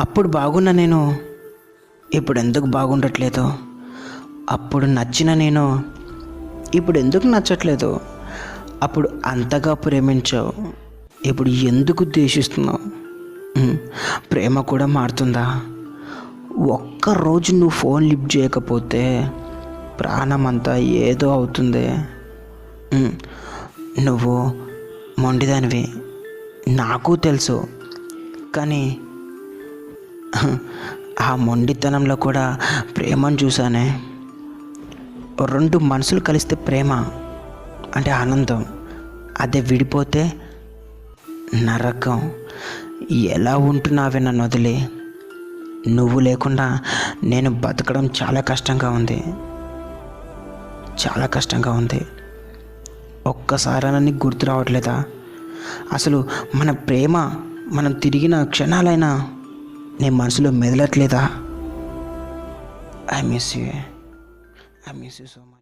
అప్పుడు బాగున్నా నేను. ఇప్పుడు ఎందుకు బాగుండట్లేదు? అప్పుడు నచ్చిన నేను. ఇప్పుడు ఎందుకు నచ్చట్లేదు? అప్పుడు అంతగా ప్రేమించావు. ఇప్పుడు ఎందుకు ద్వేషిస్తున్నావు? ప్రేమ కూడా మారుతుందా? ఒక్కరోజు నువ్వు ఫోన్ లిఫ్ట్ చేయకపోతే ప్రాణం అంతా ఏదో అవుతుంది. నువ్వు మొండిదానివి. నాకు తెలుసు. కానీ ఆ మొండితనంలో కూడా ప్రేమను చూసానే రెండు మనసులు కలిస్తే ప్రేమ అంటే ఆనందం అదే విడిపోతే నరకం. ఎలా ఉంటున్నావే నన్ను వదిలి? నువ్వు లేకుండా నేను బతకడం చాలా కష్టంగా ఉంది. చాలా కష్టంగా ఉంది. ఒక్కసారైనా నీకు గుర్తు రావట్లేదా? అసలు మన ప్రేమ మనం తిరిగిన క్షణాలైనా నీ మనసులో మెదలట్లేదా? I miss you I miss you so much